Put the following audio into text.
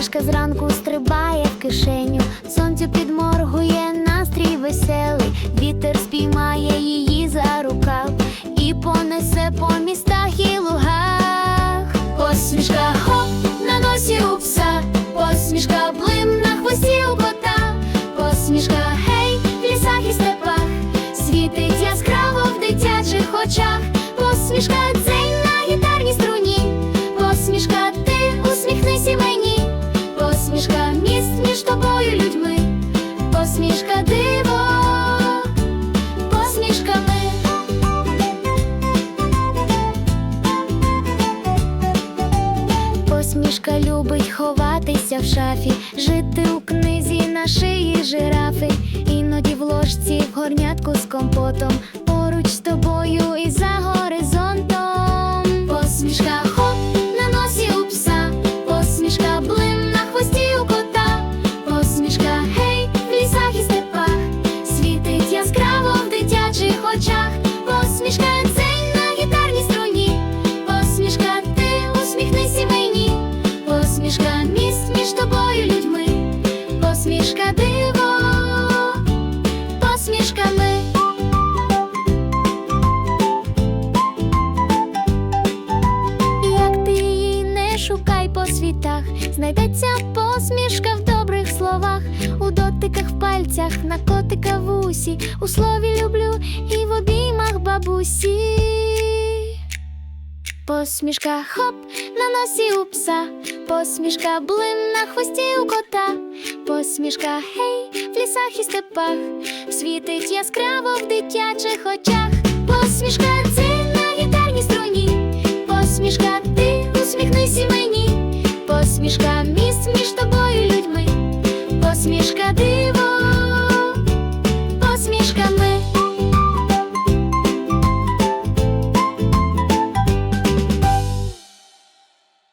Посмішка зранку стрибає в кишеню, сонцю підморгує настрій веселий, вітер спіймає її за рукав і понесе по містах і лугах. Посмішка хоп на носі у пса, посмішка блим на хвості у кота, посмішка гей в лісах і степах, світить яскраво в дитячих очах, посмішка дзень між тобою людьми, посмішка диво, посмішками. Посмішка любить ховатися в шафі, жити у книзі на шиї жирафи, іноді в ложці в горнятку з компотом, поруч з тобою посмішка на гітарній струні, посмішка ти усміхнися посмішка міст між тобою людьми, посмішка диво, посмішками. Як ти не шукай по світах, знайдеться посмішка в добрих словах, у дотиках в пальцях, на котика в дідусі, у слові люблю і в обіймах бабусі. Посмішка хоп на носі у пса, посмішка блин на хвості у кота, посмішка гей в лісах і степах, світить яскраво в дитячих очах, посмішка це на гітарній струні, посмішка ти усміхнися мені, посмішка міст між тобою людьми, посмішка диво.